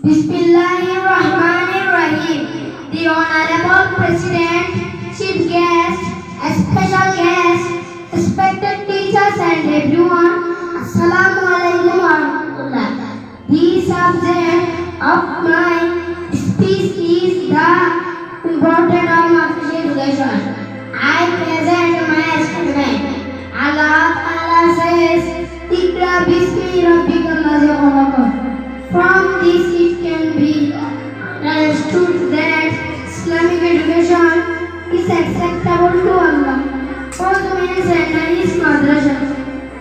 Bismillahirrahmanirrahim. The Honorable President, Chief Guest, Special Guest, respected teachers and everyone, Assalamu alaikum wa. The subject of my speech is the importance of official education.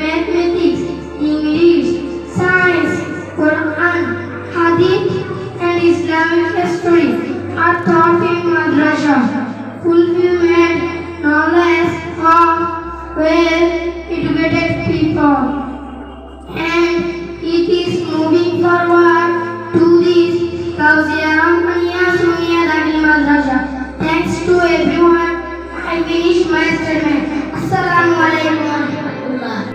mathematics, English, science, Quran, Hadith, and Islamic history are taught in madrasa. Fulfillment, knowledge of well-educated people. And it is moving forward to this Kauziyaram Kaniya Sumiya Dagil Madrasa. Thanks to everyone. I finish my alaikum.